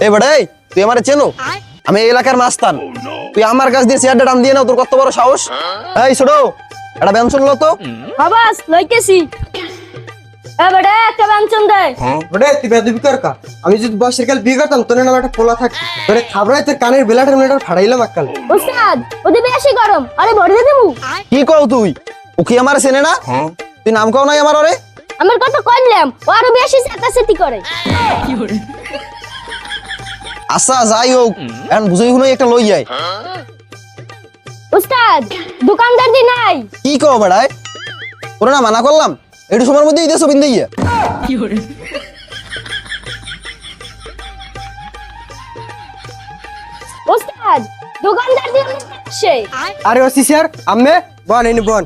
বেটা তুই আমারে চেনো? আমি এলাকার মাস্তান। তুই আমার কাছ দিয়ে চেয়ারটা টান দিয়ে নাও তোর কত বড় সাহস? এই ছোট একটা ব্যঞ্জন লো তো। লইতেছি। এ কর কা। আমি যদি বয়সের কাল বিয়ে করতাম তোর নাম একটা পোলা থাকতো। তোরে খাবড়াই তোর কানের বেলাটার মেলাটার ফাড়াইলাম আকাল উস্তাদ ওদি বেশি গরম আরে ভরে দে দেবো কি কও তুই? ও কি আমার চেনে না? তুই নাম কও নাই আমার? ওরে আমার কথা কইলাম ও আরও বেশি করে? আচ্ছা যাই হোক এখন বুঝই শুনে একটা লই যায় উস্তাদ দোকানদার দি নাই। কি কও বেড়ায় তোরা না মানা করলাম। একটু সময়ের মধ্যে দিতেছো বিন্দে গিয়ে উস্তাদ দোকানদার দি সে আরে ওসি স্যার আম্মে বন এনে বন।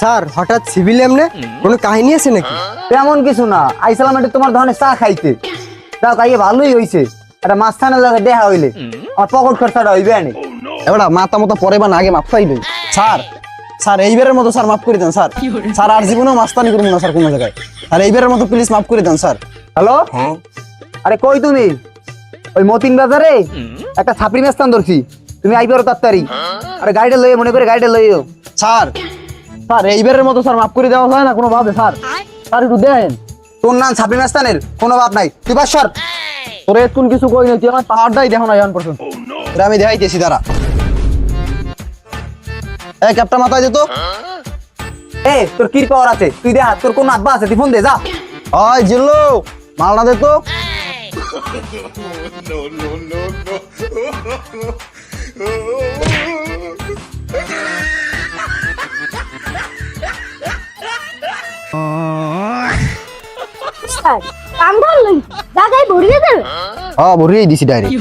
স্যার হঠাৎ সিভিল এমনে কোনো কাহিনী আছে নাকি? তেমন কিছু না। আইসালাম একটু তোমার ধরনের চা খাইতে। তাও খাইয়ে ভালোই হইছে। একটা মাঝখানে লাগে দেখা হইলে। আমার পকেট খরচাটা হইবে আনি। এবার মাথা মতো পরে বা আগে মাপ পাইবে স্যার স্যার এইবারের মতো স্যার মাফ করে দেন স্যার। স্যার আর জীবনেও মাস্তানি করব না স্যার কোনো জায়গায়। আর এইবারের মতো প্লিজ মাফ করে দেন স্যার। হ্যালো? আরে কই তুমি? ওই মতিন বাজারে? একটা ছাপড়ি মেস্তান ধরছি। তুমি আইবারো তাড়াতাড়ি। আরে গাড়িটা লইয়ে মনে করে গাড়িটা লইও। স্যার স্যার এইবারের মতো স্যার মাফ করে দেওয়া হয় না কোনো ভাবে স্যার। স্যার একটু দেন। তোর নাম ছাপড়ি মেস্তানের? কোনো বাপ নাই। তুই বাস সর। তোরে কোন কিছু কই নাই তুই আমার পাহাড়টাই দেখো না এখন পর্যন্ত। তোরে আমি দেখাইতেছি দাঁড়া। এই ক্যাপটা মাথায় যেত এ তোর কি পাওয়ার আছে? তুই দেখা তোর কোন আব্বা আছে? তুই ফোন দে যা। ওই জিল্লু মালটা দে তো। উস্তাদ কাম ধর লই। জায়গায় ভরিয়ে দেবে হ্যাঁ ভরিয়ে দিছি ডাইরেক্ট